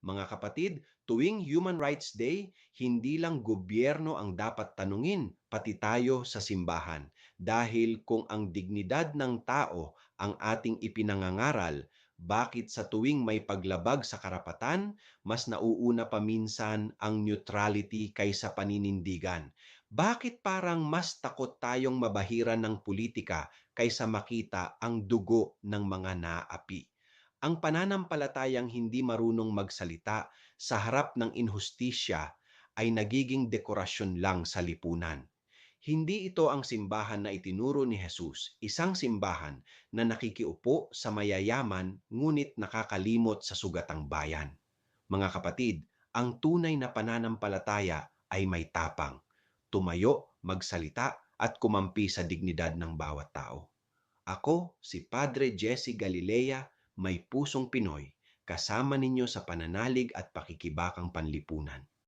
Mga kapatid, tuwing Human Rights Day, hindi lang gobyerno ang dapat tanungin, pati tayo sa simbahan. Dahil kung ang dignidad ng tao ang ating ipinangangaral, bakit sa tuwing may paglabag sa karapatan, mas nauuna pa minsan ang neutrality kaysa paninindigan? Bakit parang mas takot tayong mabahiran ng politika kaysa makita ang dugo ng mga naapi? Ang pananampalatayang hindi marunong magsalita sa harap ng inhustisya ay nagiging dekorasyon lang sa lipunan. Hindi ito ang simbahan na itinuro ni Jesus, isang simbahan na nakikiupo sa mayayaman ngunit nakakalimot sa sugatang bayan. Mga kapatid, ang tunay na pananampalataya ay may tapang, tumayo, magsalita at kumampi sa dignidad ng bawat tao. Ako, si Padre Jesse Galilea, may pusong Pinoy, kasama ninyo sa pananalig at pakikibakang panlipunan.